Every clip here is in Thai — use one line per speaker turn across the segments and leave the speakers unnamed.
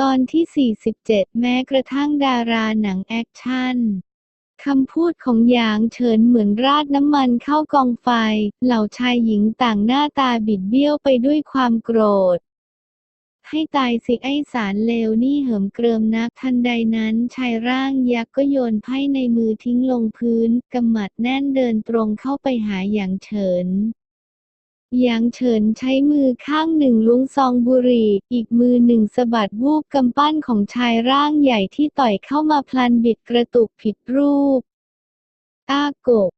ตอนที่ 47 แม้กระทั่งดาราหนังแอคชั่นคำพูดของหยางเฉินเหมือนราดน้ำมันเข้ากองไฟ เหล่าชายหญิงต่างหน้าตาบิดเบี้ยวไปด้วยความโกรธ ให้ตายสิไอสารเลวนี่เหิมเกริมนักทันใดนั้นชายร่างยักษ์ก็โยนไพ่ในมือทิ้งลงพื้นกำหมัดแน่นเดินตรงเข้าไปหาหยางเฉิน หยางเฉินใช้มือข้างหนึ่งล้วงซองบุหรี่ อีกมือหนึ่งสะบัดวูบกำปั้นของชายร่างใหญ่ที่ต่อยเข้ามาพลันบิดกระตุกผิดรูป อ้าโกะ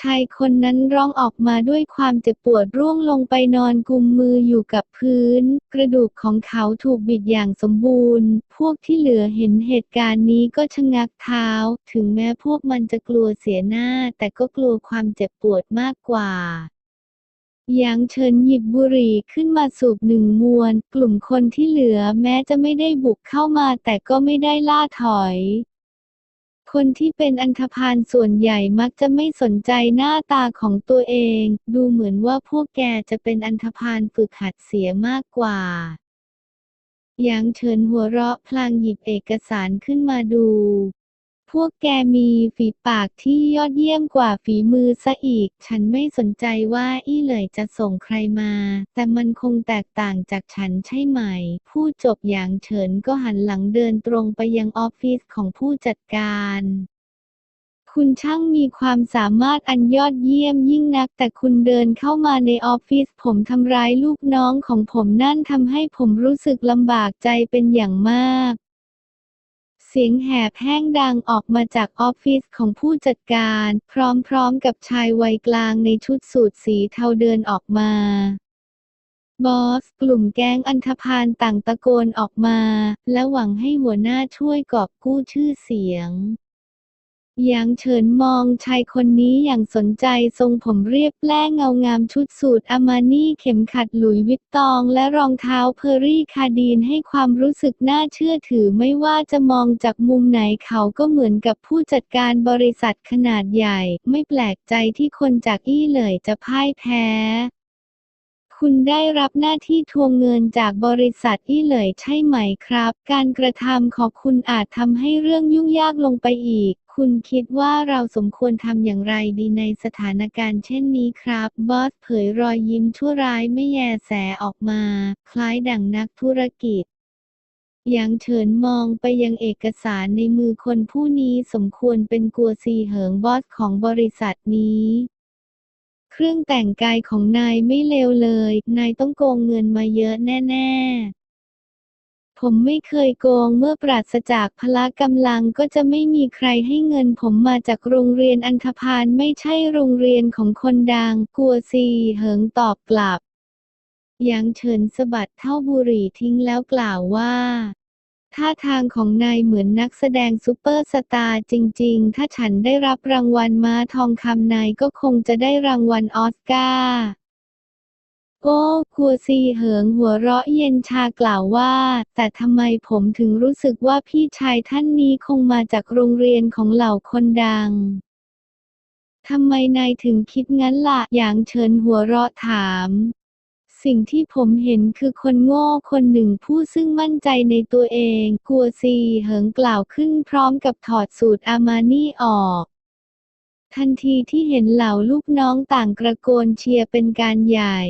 ชายคนนั้นร้องออกมาด้วยความเจ็บปวดร่วงลงไปนอนกุมมืออยู่กับพื้น กระดูกของเขาถูกบิดอย่างสมบูรณ์ พวกที่เหลือเห็นเหตุการณ์นี้ก็ชะงักเท้า ถึงแม้พวกมันจะกลัวเสียหน้า แต่ก็กลัวความเจ็บปวดมากกว่า หยางเฉินหยิบบุหรี่ขึ้นมาสูบหนึ่งมวน กลุ่มคนที่เหลือแม้จะไม่ได้บุกเข้ามาแต่ก็ไม่ได้ล่าถอย คนที่เป็นอันธพาลส่วนใหญ่มักจะไม่สนใจหน้าตาของตัวเอง ดูเหมือนว่าพวกแกจะเป็นอันธพาลฝึกหัดเสียมากกว่าหยางเฉินหัวเราะพลางหยิบเอกสารขึ้นมาดู พวกแกมีฝีปากที่ยอดเยี่ยมกว่าฝีมือซะอีก ฉันไม่สนใจว่าอี้เหลยจะส่งใครมา แต่มันคงแตกต่างจากฉันใช่ไหม ผู้จบอย่างเฉินก็หันหลังเดินตรงไปยังออฟฟิศของผู้จัดการคุณช่างมีความสามารถอันยอดเยี่ยมยิ่งนัก แต่คุณเดินเข้ามาในออฟฟิศผมทำร้ายลูกน้องของผมนั่นทำให้ผมรู้สึกลำบากใจเป็นอย่างมาก เสียงแหบแห้งดังออกมาจากออฟฟิศของผู้จัดการ พร้อมๆกับชายวัยกลางในชุดสูทสีเทาเดินออกมา บอส กลุ่มแก๊งอันธพาลต่างตะโกนออกมา และหวังให้หัวหน้าช่วยกอบกู้ชื่อเสียง หยางเฉินมองชายคนนี้อย่างสนใจทรงผมเรียบแล้งเงางามชุดสูทอามานี่เข็มขัดหลุยวิตตองและรองเท้าเพอร์รี่คาดีนให้ความรู้สึกน่าเชื่อถือไม่ว่าจะมองจากมุมไหนเขาก็เหมือนกับผู้จัดการบริษัทขนาดใหญ่ ไม่แปลกใจที่คนจากอี้เลยจะพ่ายแพ้คุณได้รับหน้าที่ทวงเงินจากบริษัทอี้เหลยใช่ไหมครับ การกระทำของคุณอาจทำให้เรื่องยุ่งยากลงไปอีก คุณคิดว่าเราสมควรทำอย่างไรดีในสถานการณ์เช่นนี้ครับ บอสเผยรอยยิ้มชั่วร้ายไม่แยแสออกมา คล้ายดั่งนักธุรกิจหยางเฉินมองไปยังเอกสารในมือคนผู้นี้สมควรเป็นกัวซีเหิงบอสของบริษัทนี้ เครื่องแต่งกายของนายไม่เลวเลย นายต้องโกงเงินมาเยอะแน่ ๆ ผมไม่เคยโกงเมื่อปราศจากพละกำลังก็จะไม่มีใครให้เงินผมมาจากโรงเรียนอันธพาลไม่ใช่โรงเรียนของคนดัง กัวซีเหิงตอบกลับหยางเฉินสะบัดเท่าบุหรี่ทิ้งแล้วกล่าวว่าท่าทางของนายเหมือนนักแสดงซูเปอร์สตาร์จริงๆ ถ้าฉันได้รับรางวัลมาทองคำนายก็คงจะได้รางวัลออสการ์ โอ้กัวซีเหิงหัวเราะเย็นชากล่าวว่า แต่ทำไมผมถึงรู้สึกว่าพี่ชายท่านนี้คงมาจากโรงเรียนของเหล่าคนดัง ทำไมนายถึงคิดงั้นล่ะอย่างเชิญหัวเราะถาม สิ่งที่ผมเห็นคือคนโง่คนหนึ่งผู้ซึ่งมั่นใจในตัวเอง กัวซีเหิงกล่าวขึ้นพร้อมกับถอดสูตรอามานี่ออกทันทีที่เห็นเหล่าลูกน้องต่างกระโกนเชียร์เป็นการใหญ่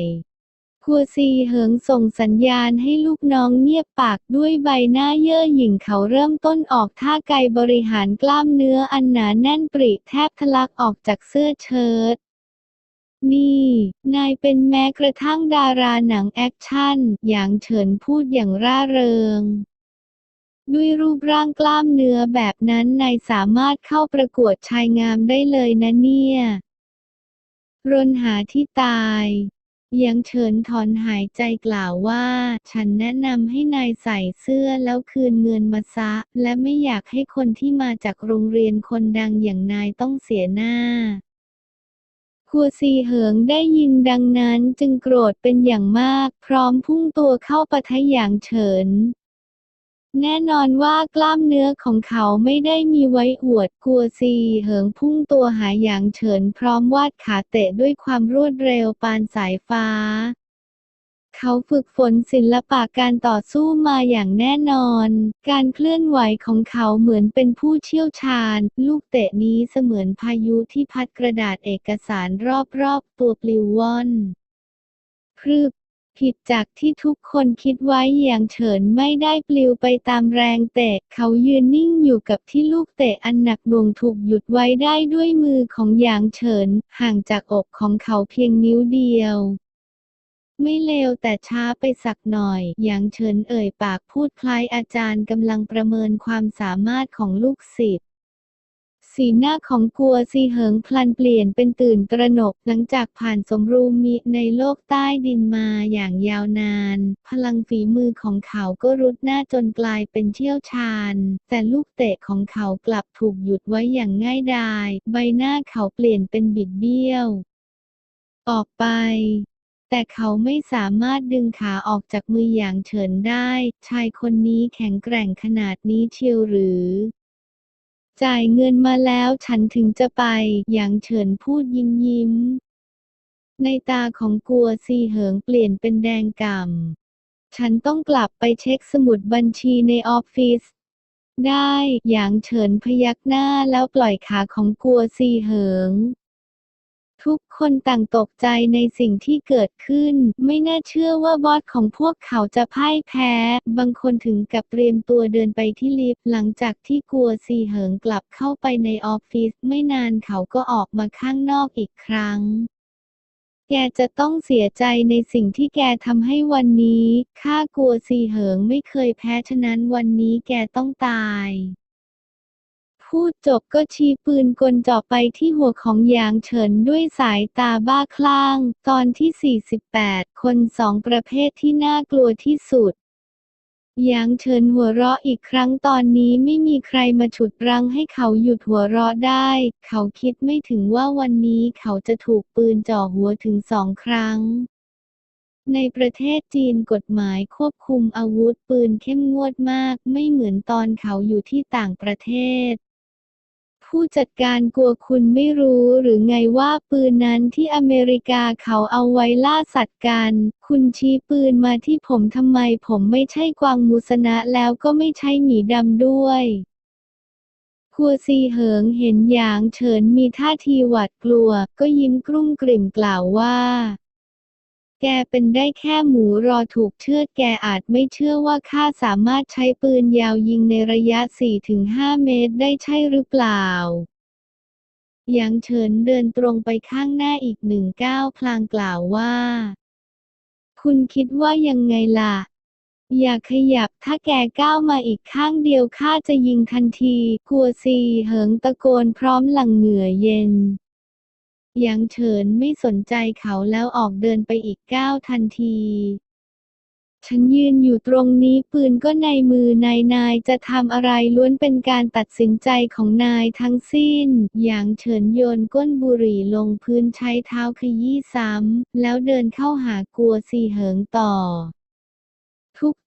กัวซีเหิงส่งสัญญาณให้ลูกน้องเงียบปากด้วยใบหน้าเย่อหยิ่งเขาเริ่มต้นออกท่าไกบริหารกล้ามเนื้ออันหนาแน่นปริแทบทะลักออกจากเสื้อเชิ้ตนี่ นายเป็นแม้กระทั่งดาราหนังแอคชั่น อย่างเฉินพูดอย่างร่าเริงด้วยรูปร่างกล้ามเนื้อแบบนั้นนายสามารถเข้าประกวดชายงามได้เลยนะเนี่ย รนหาที่ตาย ยังเฉินถอนหายใจกล่าวว่า ฉันแนะนำให้นายใส่เสื้อแล้วคืนเงินมาซะ และไม่อยากให้คนที่มาจากโรงเรียนคนดังอย่างนายต้องเสียหน้ากัวซีเหิงได้ยินดังนั้นจึงโกรธเป็นอย่างมาก พร้อมพุ่งตัวเข้าปะทะอย่างเฉิน แน่นอนว่ากล้ามเนื้อของเขาไม่ได้มีไว้อวดกลัวซีเหิงพุ่งตัวหาหยางเฉินพร้อมวาดขาเตะด้วยความรวดเร็วปานสายฟ้า เขาฝึกฝนศิลปะการต่อสู้มาอย่างแน่นอน การเคลื่อนไหวของเขาเหมือนเป็นผู้เชี่ยวชาญ ลูกเตะนี้เสมือนพายุที่พัดกระดาษเอกสารรอบๆตัวปลิวว่อนพรึบ ผิดจากที่ทุกคนคิดไว้อย่างเฉินไม่ได้ปลิวไปตามแรงเตะ เขายืนนิ่งอยู่กับที่ลูกเตะอันหนักหน่วงถูกหยุดไว้ได้ด้วยมือของหยางเฉิน ห่างจากอกของเขาเพียงนิ้วเดียว ไม่เลวแต่ช้าไปสักหน่อยหยางเฉินเอ่ยปากพูดคล้ายอาจารย์กำลังประเมินความสามารถของลูกศิษย์ สีหน้าของกัวซีเหิงพลันเปลี่ยนเป็นตื่นตระหนกหลังจากผ่านสมรูมิในโลกใต้ดินมาอย่างยาวนาน พลังฝีมือของเขาก็รุดหน้าจนกลายเป็นเชี่ยวชาญ แต่ลูกเตะของเขากลับถูกหยุดไว้อย่างง่ายดาย ใบหน้าเขาเปลี่ยนเป็นบิดเบี้ยว ออกไปแต่เขาไม่สามารถดึงขาออกจากมืออย่างเฉินได้ ชายคนนี้แข็งแกร่งขนาดนี้เชียวหรือ จ่ายเงินมาแล้วฉันถึงจะไปอย่างเฉินพูดยิ้มยิ้ม ในตาของกัวซีเหิงเปลี่ยนเป็นแดงก่ำ ฉันต้องกลับไปเช็คสมุดบัญชีในออฟฟิศ ได้อย่างเฉินพยักหน้าแล้วปล่อยขาของกัวซีเหิง ทุกคนต่างตกใจในสิ่งที่เกิดขึ้น ไม่น่าเชื่อว่าบอสของพวกเขาจะพ่ายแพ้ บางคนถึงกับเตรียมตัวเดินไปที่ลิฟต์หลังจากที่กัวซีเหิงกลับเข้าไปในออฟฟิศไม่นานเขาก็ออกมาข้างนอกอีกครั้งแกจะต้องเสียใจในสิ่งที่แกทำให้วันนี้ ข้ากัวซีเหิงไม่เคยแพ้ฉะนั้นวันนี้แกต้องตาย พูดจบก็ชี้ปืนกลเจาะไปที่หัวของหยางเฉินด้วยสายตาบ้าคลั่ง ตอนที่ 48 คนสองประเภทที่น่ากลัวที่สุดหยางเฉินหัวเราะอีกครั้งตอนนี้ไม่มีใครมาฉุดรั้งให้เขาหยุดหัวเราะได้ เขาคิดไม่ถึงว่าวันนี้เขาจะถูกปืนจ่อหัวถึงสองครั้งในประเทศจีนกฎหมายควบคุมอาวุธปืนเข้มงวดมาก ไม่เหมือนตอนเขาอยู่ที่ต่างประเทศ ผู้จัดการกลัวคุณไม่รู้หรือไงว่าปืนนั้นที่อเมริกาเขาเอาไว้ล่าสัตว์กัน คุณชี้ปืนมาที่ผมทำไมผมไม่ใช่กวางมูสนะแล้วก็ไม่ใช่หมีดำด้วยกัวซีเหิงเห็นหยางเฉินมีท่าทีหวาดกลัว ก็ยิ้มกลุ้มกลิ่มกล่าวว่า แกเป็นได้แค่หมูรอถูกเชือดแกอาจไม่เชื่อว่าข้าสามารถใช้ปืนยาวยิงในระยะ 4-5 เมตรได้ใช่หรือเปล่าหยางเฉินเดินตรงไปข้างหน้าอีกหนึ่งก้าวพลางกล่าวว่า คุณคิดว่ายังไงล่ะ อย่าขยับถ้าแกก้าวมาอีกข้างเดียวข้าจะยิงทันที กัวซีเหิงตะโกนพร้อมหลั่งเหงื่อเย็น หยางเฉินไม่สนใจเขาแล้วออกเดินไปอีกก้าวทันที ฉันยืนอยู่ตรงนี้ปืนก็ในมือนายนายจะทำอะไรล้วนเป็นการตัดสินใจของนายทั้งสิ้น หยางเฉินโยนก้นบุหรี่ลงพื้นใช้เท้าขยี้ซ้ำ แล้วเดินเข้าหากัวซีเหิงต่อ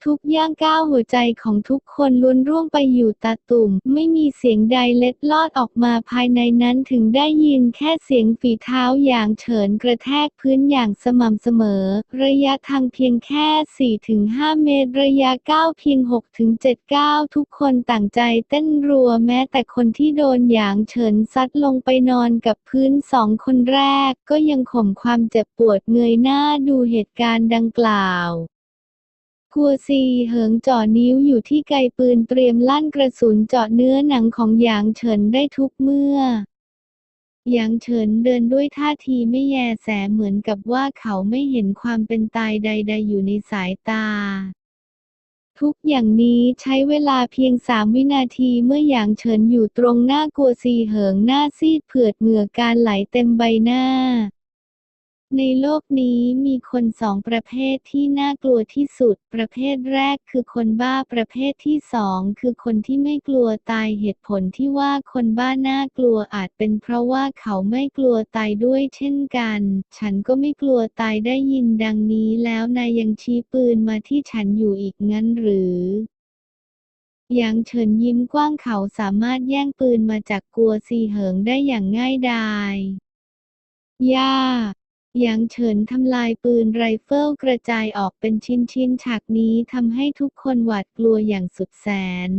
ทุกๆย่างก้าวหัวใจของทุกคนล้วนร่วงไปอยู่ตาตุ่ม ไม่มีเสียงใดเล็ดลอดออกมาภายในนั้นถึงได้ยินแค่เสียงฝีเท้าอย่างเฉินกระแทกพื้นอย่างสม่ำเสมอ ระยะทางเพียงแค่ 4-5 เมตร ระยะก้าวเพียง 6-7 ก้าวทุกคนต่างใจเต้นรัวแม้แต่คนที่โดนอย่างเฉินซัดลงไปนอนกับพื้นสองคนแรก ก็ยังข่มความเจ็บปวดเงยหน้าดูเหตุการณ์ดังกล่าว กัวซีเหิงจ่อนิ้วอยู่ที่ไกปืนเตรียมลั่นกระสุนเจาะเนื้อหนังของหยางเฉินได้ทุกเมื่อหยางเฉินเดินด้วยท่าทีไม่แยแสเหมือนกับว่าเขาไม่เห็นความเป็นตายใด ๆ อยู่ในสายตา ทุกอย่างนี้ใช้เวลาเพียงสามวินาทีเมื่อหยางเฉินอยู่ตรงหน้ากัวซีเหิงหน้าซีดเผือดเหงื่อการไหลเต็มใบหน้า ในโลกนี้มีคนสองประเภทที่น่ากลัวที่สุด ประเภทแรกคือคนบ้าประเภทที่สองคือคนที่ไม่กลัวตายเหตุผลที่ว่าคนบ้าน่ากลัวอาจเป็นเพราะว่าเขาไม่กลัวตายด้วยเช่นกัน ฉันก็ไม่กลัวตายได้ยินดังนี้แล้วนายยังชี้ปืนมาที่ฉันอยู่อีกงั้นหรือหยางเฉินยิ้มกว้างเขาสามารถแย่งปืนมาจากกัวซีเหิงได้อย่างง่ายดาย ย่า หยางเฉินทำลายปืนไรเฟิลกระจายออกเป็นชิ้นๆ ฉากนี้ทำให้ทุกคนหวาดกลัวอย่างสุดแสน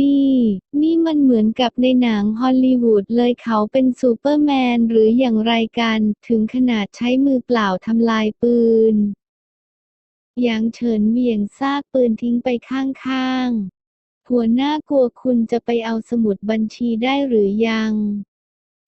นี่ นี่มันเหมือนกับในหนังฮอลลีวูดเลยเขาเป็นซูเปอร์แมนหรืออย่างไรกัน ถึงขนาดใช้มือเปล่าทำลายปืนหยางเฉินเหวี่ยงซากปืนทิ้งไปข้างๆ หัวหน้ากลัวคุณจะไปเอาสมุดบัญชีได้หรือยัง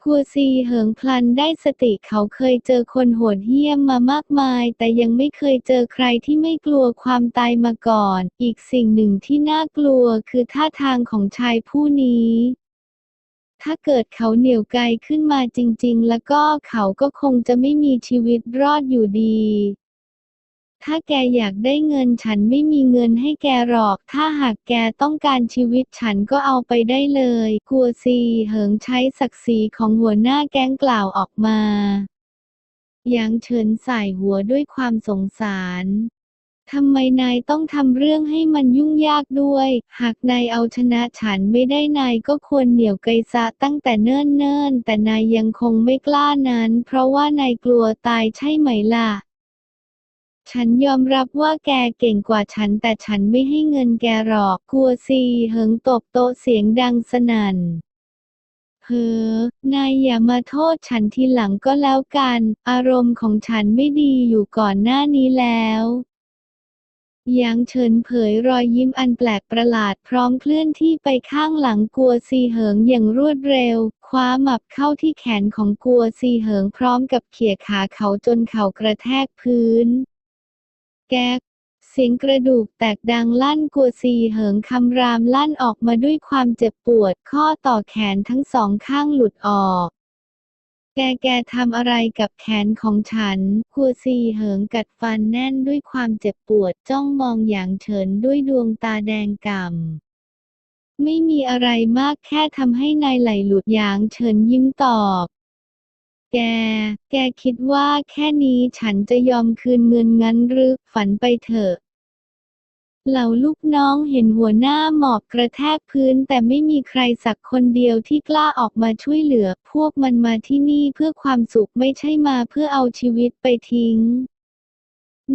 กัวซีเหิงพลันได้สติเขาเคยเจอคนโหดเหี้ยมมามากมาย แต่ยังไม่เคยเจอใครที่ไม่กลัวความตายมาก่อน อีกสิ่งหนึ่งที่น่ากลัวคือท่าทางของชายผู้นี้ ถ้าเกิดเขาเหนี่ยวไกลขึ้นมาจริง ๆ แล้วก็เขาก็คงจะไม่มีชีวิตรอดอยู่ดี ถ้าแกอยากได้เงินฉันไม่มีเงินให้แกหรอก ถ้าหากแกต้องการชีวิตฉันก็เอาไปได้เลย กัวซีเหิงใช้ศักดิ์ศรีของหัวหน้าแก๊งกล่าวออกมาหยางเฉินใส่หัวด้วยความสงสารทำไมนายต้องทำเรื่องให้มันยุ่งยากด้วย หากนายเอาชนะฉันไม่ได้นายก็ควรเหนี่ยวไกซะตั้งแต่เนิ่นๆ แต่นายยังคงไม่กล้านั้น เพราะว่านายกลัวตายใช่ไหมล่ะ ฉันยอมรับว่าแกเก่งกว่าฉันแต่ฉันไม่ให้เงินแกหรอกกัวซีเหิงตบโต๊ะเสียงดังสนั่นเฮ้อนายอย่ามาโทษฉันทีหลังก็แล้วกัน อารมณ์ของฉันไม่ดีอยู่ก่อนหน้านี้แล้วยางเฉินเผยรอยยิ้มอันแปลกประหลาดพร้อมเคลื่อนที่ไปข้างหลังกัวซีเหิงอย่างรวดเร็ว คว้าหมับเข้าที่แขนของกัวซีเหิงพร้อมกับเขี่ยขาเขาจนเขากระแทกพื้น แก๊ก เสียงกระดูกแตกดังลั่นกัวซีเหิงคำรามลั่นออกมาด้วยความเจ็บปวดข้อต่อแขนทั้งสองข้างหลุดออก แกแกทำอะไรกับแขนของฉัน กัวซีเหิงกัดฟันแน่นด้วยความเจ็บปวดจ้องมองอย่างเฉินด้วยดวงตาแดงก่ำไม่มีอะไรมากแค่ทำให้นายไหลหลุดหยางเฉินยิ้มตอบ แก แกคิดว่าแค่นี้ฉันจะยอมคืนเงินงั้นหรือ ฝันไปเถอะ เหล่าลูกน้องเห็นหัวหน้าหมอบกระแทกพื้นแต่ไม่มีใครสักคนเดียวที่กล้าออกมาช่วยเหลือ พวกมันมาที่นี่เพื่อความสุขไม่ใช่มาเพื่อเอาชีวิตไปทิ้ง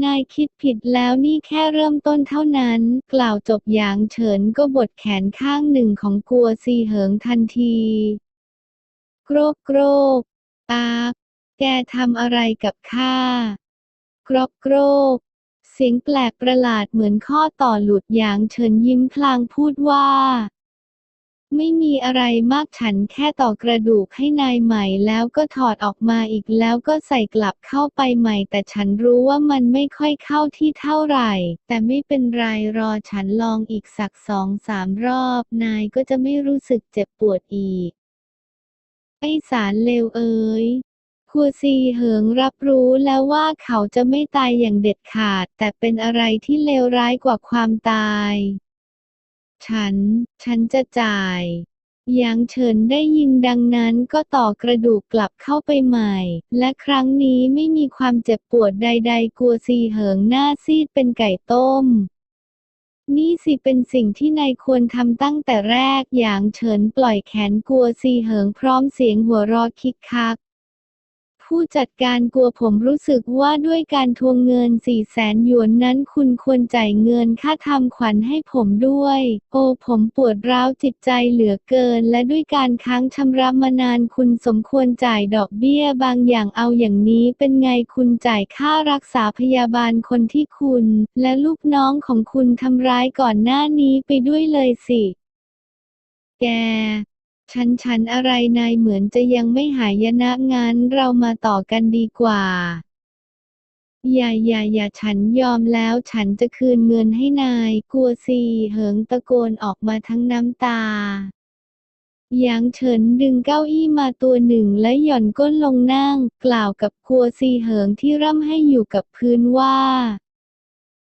นายคิดผิดแล้วนี่แค่เริ่มต้นเท่านั้น กล่าวจบอย่างเฉินก็บดแขนข้างหนึ่งของกัวซีเหิงทันที โกรกโกรก ตา แกทำอะไรกับข้ากรอกโกรก เสียงแปลกประหลาดเหมือนข้อต่อหลุดอย่างเฉินยิ้มพลางพูดว่า ไม่มีอะไรมากฉันแค่ต่อกระดูกให้นายใหม่แล้วก็ถอดออกมาอีกแล้วก็ใส่กลับเข้าไปใหม่ แต่ฉันรู้ว่ามันไม่ค่อยเข้าที่เท่าไหร่ แต่ไม่เป็นไรรอฉันลองอีกสักสองสามรอบ นายก็จะไม่รู้สึกเจ็บปวดอีก ไอสารเลวเอ๋ยคัวซีเหิงรับรู้แล้วว่าเขาจะไม่ตายอย่างเด็ดขาด แต่เป็นอะไรที่เลวร้ายกว่าความตาย ฉัน ฉันจะจ่ายหยางเฉินได้ยินดังนั้นก็ต่อกระดูกกลับเข้าไปใหม่ และครั้งนี้ไม่มีความเจ็บปวดใด ๆ กัวซีเหิงหน้าซีดเป็นไก่ต้ม นี่สิเป็นสิ่งที่นายควรทำตั้งแต่แรก อย่างเฉินปล่อยแขนกลัวซีเหิงพร้อมเสียงหัวเราะคิกคัก ผู้จัดการกลัวผมรู้สึกว่าด้วยการทวงเงินสี่แสนหยวนนั้นคุณควรจ่ายเงินค่าทำขวัญให้ผมด้วย โอ้ผมปวดร้าวจิตใจเหลือเกิน และด้วยการค้างชำระมานานคุณสมควรจ่ายดอกเบี้ยบางอย่างเอาอย่างนี้เป็นไงคุณจ่ายค่ารักษาพยาบาลคนที่คุณ และลูกน้องของคุณทำร้ายก่อนหน้านี้ไปด้วยเลยสิ แก ฉันฉันอะไรนายเหมือนจะยังไม่หายนะงั้นเรามาต่อกันดีกว่า อย่าอย่าอย่าฉันยอมแล้วฉันจะคืนเงินให้นายกัวซีเหิงตะโกนออกมาทั้งน้ำตาหยางเฉินดึงเก้าอี้มาตัวหนึ่งและหย่อนก้นลงนั่ง กล่าวกับกัวซีเหิงที่ร่ำให้อยู่กับพื้นว่า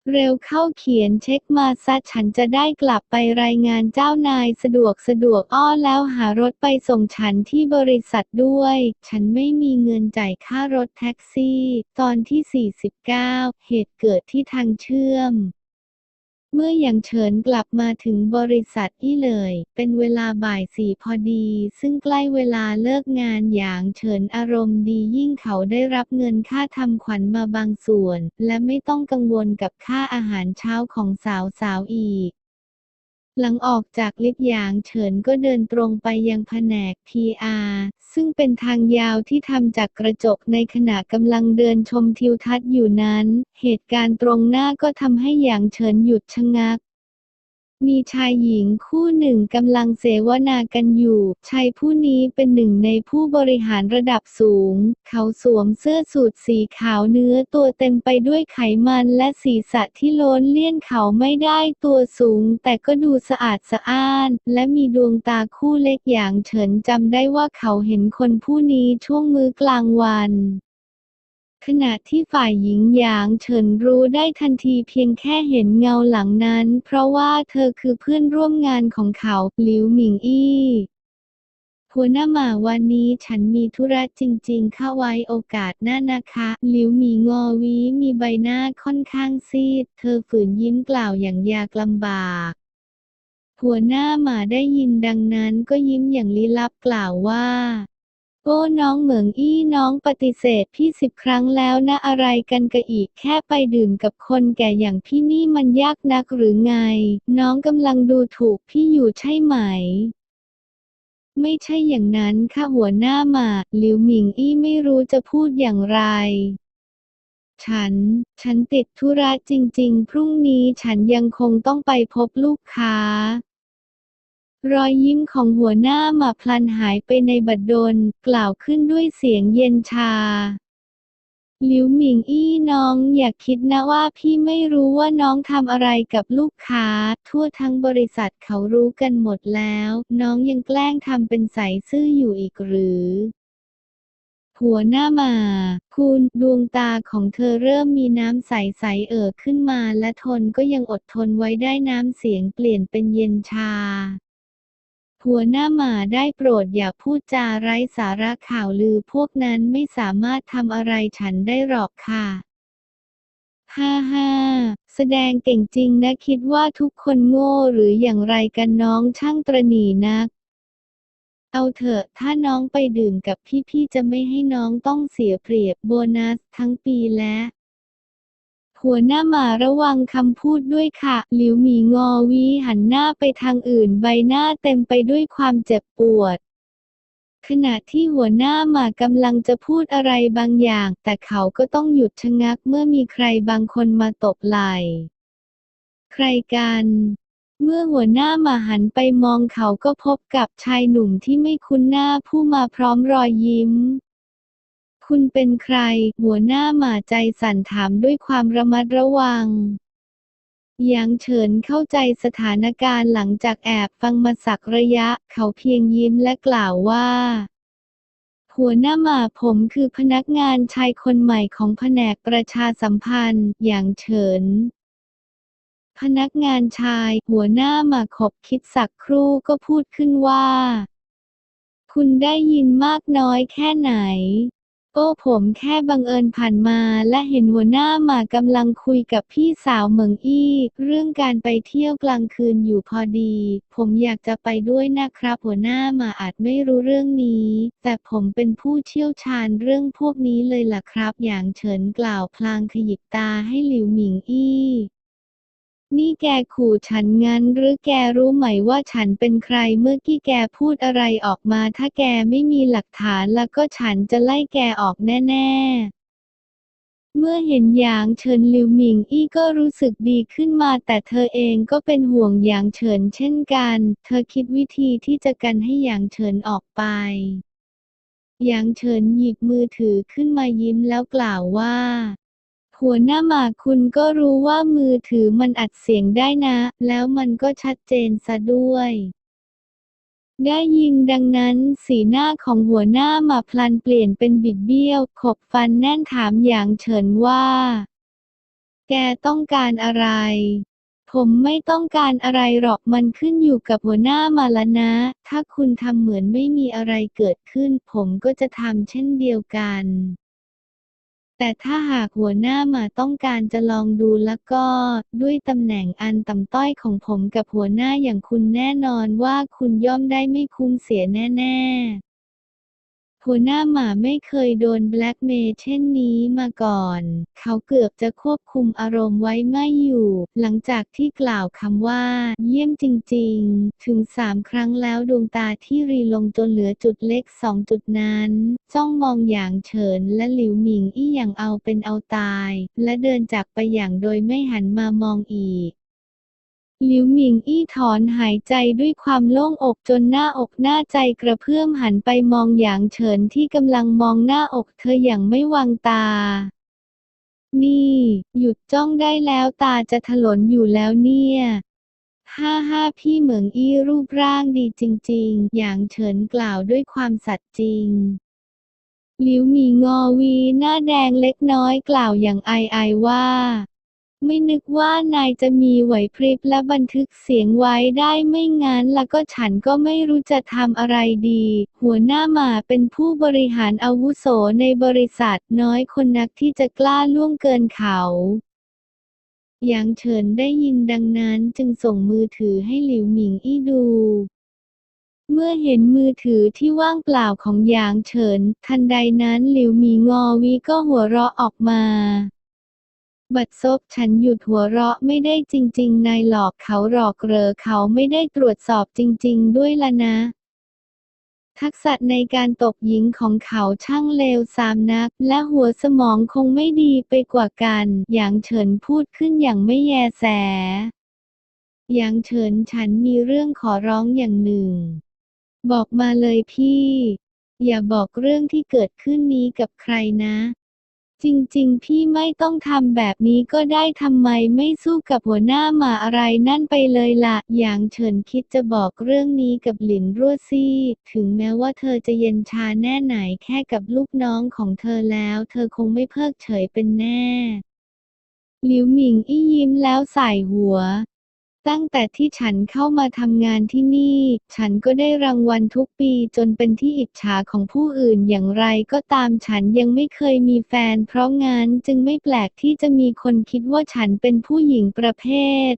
เร็วเข้าเขียนเช็คมาซะฉันจะได้กลับไปรายงานเจ้านายสะดวกสะดวกอ้อแล้วหารถไปส่งฉันที่บริษัทด้วย ฉันไม่มีเงินจ่ายค่ารถแท็กซี่ ตอนที่ 49 เหตุเกิดที่ทางเชื่อม เมื่ออยางเฉินกลับมาถึงบริษัทอี้เลย เป็นเวลาบ่ายสี่พอดี ซึ่งใกล้เวลาเลิกงานอย่างเฉินอารมณ์ดียิ่งเขาได้รับเงินค่าทำขวัญมาบางส่วน และไม่ต้องกังวลกับค่าอาหารเช้าของสาวสาวอีก หลังออกจากลิฟต์หยางเฉินก็เดินตรงไปยังแผนก PR ซึ่งเป็นทางยาวที่ทำจากกระจกในขณะกำลังเดินชมทิวทัศน์อยู่นั้น เหตุการณ์ตรงหน้าก็ทำให้หยางเฉินหยุดชะงัก มีชายหญิงคู่หนึ่งกำลังเสวนากันอยู่ ชายผู้นี้เป็นหนึ่งในผู้บริหารระดับสูง เขาสวมเสื้อสูทสีขาวเนื้อตัวเต็มไปด้วยไขมันและศีรษะที่โล้นเลี่ยนเขาไม่ได้ตัวสูง แต่ก็ดูสะอาดสะอ้าน และมีดวงตาคู่เล็กอย่างเฉินจำได้ว่าเขาเห็นคนผู้นี้ช่วงมื้อกลางวัน ขณะที่ฝ่ายหญิงหยางเฉินรู้ได้ทันทีเพียงแค่เห็นเงาหลังนั้น เพราะว่าเธอคือเพื่อนร่วมงานของเขาหลิวหมิงอี้หัวหน้าหมาวันนี้ฉันมีธุระจริงๆ เข้าไว้โอกาสหน้านะคะหลิวหมีงอวีมีใบหน้าค่อนข้างซีด เธอฝืนยิ้มกล่าวอย่างยากลำบาก หัวหน้าหมาได้ยินดังนั้นก็ยิ้มอย่างลี้ลับกล่าวว่า โอ้น้องเหมืองอี้น้องปฏิเสธพี่สิบครั้งแล้วนะอะไรกันกะอีกแค่ไปดื่มกับคนแก่อย่างพี่นี่มันยากนักหรือไง น้องกำลังดูถูกพี่อยู่ใช่ไหม ไม่ใช่อย่างนั้นค่ะหัวหน้าหมาหลิวหมิงอี้ไม่รู้จะพูดอย่างไร ฉัน ฉันติดธุระจริง ๆ พรุ่งนี้ฉันยังคงต้องไปพบลูกค้า รอยยิ้มของหัวหน้าหมาพลันหายไปในบัดดล กล่าวขึ้นด้วยเสียงเย็นชา หลิวหมิงอี้น้องอย่าคิดนะว่าพี่ไม่รู้ว่าน้องทำอะไรกับลูกค้า ทั่วทั้งบริษัทเขารู้กันหมดแล้ว น้องยังแกล้งทำเป็นใสซื่ออยู่อีกหรือหัวหน้ามา คุณดวงตาของเธอเริ่มมีน้ำใสๆเอ่อขึ้นมาและทนก็ยังอดทนไว้ได้น้ำเสียงเปลี่ยนเป็นเย็นชา หัวหน้าหมาได้โปรดอย่าพูดจาไร้สาระข่าวลือพวกนั้นไม่สามารถทำอะไรฉันได้หรอกค่ะ ฮ่าฮ่าแสดงเก่งจริงนะคิดว่าทุกคนโง่หรืออย่างไรกันน้องช่างตระหนี่นัก เอาเถอะถ้าน้องไปดื่มกับพี่ๆจะไม่ให้น้องต้องเสียเปรียบโบนัสทั้งปีและ หัวหน้าหมาระวังคำพูดด้วยค่ะ หลิวหมีงอวีหันหน้าไปทางอื่นใบหน้าเต็มไปด้วยความเจ็บปวด ขณะที่หัวหน้าหมากำลังจะพูดอะไรบางอย่าง แต่เขาก็ต้องหยุดชะงักเมื่อมีใครบางคนมาตบไหล่ ใครกัน เมื่อหัวหน้าหมาหันไปมองเขาก็พบกับชายหนุ่มที่ไม่คุ้นหน้าผู้มาพร้อมรอยยิ้ม คุณเป็นใคร หัวหน้าหมาใจสั่นถามด้วยความระมัดระวังหยางเฉินเข้าใจสถานการณ์หลังจากแอบฟังมาสักระยะ เขาเพียงยิ้มและกล่าวว่า หัวหน้าหมาผมคือพนักงานชายคนใหม่ของแผนกประชาสัมพันธ์หยางเฉิน พนักงานชาย หัวหน้าหมาขบคิดสักครู่ก็พูดขึ้นว่า คุณได้ยินมากน้อยแค่ไหน โอ้ผมแค่บังเอิญผ่านมาและเห็นหัวหน้าหมากำลังคุยกับพี่สาวเหมิงอี้ เรื่องการไปเที่ยวกลางคืนอยู่พอดี ผมอยากจะไปด้วยนะครับ หัวหน้าหมาอาจไม่รู้เรื่องนี้ แต่ผมเป็นผู้เชี่ยวชาญเรื่องพวกนี้เลยล่ะครับ อย่างเฉินกล่าวพลางขยิบตาให้หลิวหมิงอี้ นี่แกขู่ฉันงั้นหรือแกรู้ไหมว่าฉันเป็นใครเมื่อกี้แกพูดอะไรออกมา ถ้าแกไม่มีหลักฐานแล้วก็ฉันจะไล่แกออกแน่ ๆเมื่อเห็นหยางเฉินหลิวหมิงอี้ก็รู้สึกดีขึ้นมาแต่เธอเองก็เป็นห่วงหยางเฉินเช่นกัน เธอคิดวิธีที่จะกันให้หยางเฉินออกไปหยางเฉินหยิบมือถือขึ้นมายิ้มแล้วกล่าวว่า หัวหน้าหมากคุณก็รู้ว่ามือถือมันอัดเสียงได้นะ แล้วมันก็ชัดเจนซะด้วย ได้ยินดังนั้นสีหน้าของหัวหน้าหมาพลันเปลี่ยนเป็นบิดเบี้ยว ขบฟันแน่นถามอย่างเฉินว่า แกต้องการอะไร ผมไม่ต้องการอะไรหรอกมันขึ้นอยู่กับหัวหน้ามาละนะ ถ้าคุณทำเหมือนไม่มีอะไรเกิดขึ้น ผมก็จะทำเช่นเดียวกัน แต่ถ้าหากหัวหน้ามาต้องการจะลองดูแล้วก็ ด้วยตำแหน่งอันต่ำต้อยของผมกับหัวหน้าอย่างคุณแน่นอนว่าคุณย่อมได้ไม่คุ้มเสียแน่ ๆ หัวหน้าหมาไม่เคยโดนแบล็กเมย์เช่นนี้มาก่อน เขาเกือบจะควบคุมอารมณ์ไว้ไม่อยู่ หลังจากที่กล่าวคำว่า เยี่ยมจริงๆ ถึงสามครั้งแล้วดวงตาที่รีลงจนเหลือจุดเล็กสองจุดนั้น จ้องมองอย่างเฉินและหลิวหมิงอี้อย่างเอาเป็นเอาตาย และเดินจากไปอย่างโดยไม่หันมามองอีก หลิวหมิงอี้ถอนหายใจด้วยความโล่งอกจนหน้าอกหน้าใจกระเพื่อมหันไปมองหยางเฉินที่กำลังมองหน้าอกเธออย่างไม่วางตา นี่ หยุดจ้องได้แล้วตาจะถลนอยู่แล้วเนี่ย ห้าห้าพี่เหมิงอี้รูปร่างดีจริงๆ หยางเฉินกล่าวด้วยความสัตย์จริงหลิวหมีงอวีหน้าแดงเล็กน้อยกล่าวอย่างอายๆว่า ไม่นึกว่านายจะมีไหวพริบและบันทึกเสียงไว้ได้ไม่งั้นแล้วก็ฉันก็ไม่รู้จะทำอะไรดี หัวหน้าหมาเป็นผู้บริหารอาวุโสในบริษัทน้อยคนนักที่จะกล้าล่วงเกินเขาหยางเฉินได้ยินดังนั้นจึงส่งมือถือให้หลิวหมิงอี้ดู เมื่อเห็นมือถือที่ว่างเปล่าของหยางเฉิน ทันใดนั้นหลิวหมีงอวีก็หัวเราะออกมา บัดซบฉันหยุดหัวเราะไม่ได้จริง ๆ นายหลอกเขาหลอกเรอเขาไม่ได้ตรวจสอบจริง ๆ ด้วยละนะ ทักษะในการตบหญิงของเขาช่างเลวทรามนัก และหัวสมองคงไม่ดีไปกว่ากัน อย่างเฉินพูดขึ้นอย่างไม่แยแส อย่างเฉินฉันมีเรื่องขอร้องอย่างหนึ่ง บอกมาเลยพี่ อย่าบอกเรื่องที่เกิดขึ้นนี้กับใครนะ จริงๆ พี่ไม่ต้องทำแบบนี้ก็ได้ทำไมไม่สู้กับหัวหน้าหมาอะไรนั่นไปเลยละ่ะ อย่างเฉินคิดจะบอกเรื่องนี้กับหลินรั่วซี่ ถึงแม้ว่าเธอจะเย็นชาแน่ไหนแค่กับลูกน้องของเธอแล้ว เธอคงไม่เพิกเฉยเป็นแน่ หลิวหมิงอี้ยิ้มแล้วใส่หัว ตั้งแต่ที่ฉันเข้ามาทำงานที่นี่ ฉันก็ได้รางวัลทุกปีจนเป็นที่อิจฉาของผู้อื่นอย่างไรก็ตามฉันยังไม่เคยมีแฟน เพราะงั้นจึงไม่แปลกที่จะมีคนคิดว่าฉันเป็นผู้หญิงประเภท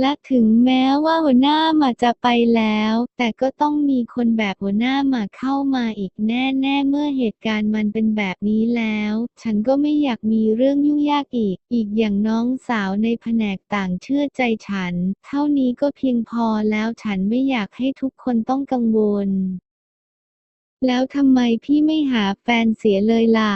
และถึงแม้ว่าหัวหน้ามาจะไปแล้ว แต่ก็ต้องมีคนแบบหัวหน้ามาเข้ามาอีกแน่ๆเมื่อเหตุการณ์มันเป็นแบบนี้แล้ว ฉันก็ไม่อยากมีเรื่องยุ่งยากอีก อีกอย่างน้องสาวในแผนกต่างเชื่อใจฉัน เท่านี้ก็เพียงพอแล้วฉันไม่อยากให้ทุกคนต้องกังวลแล้วทำไมพี่ไม่หาแฟนเสียเลยล่ะ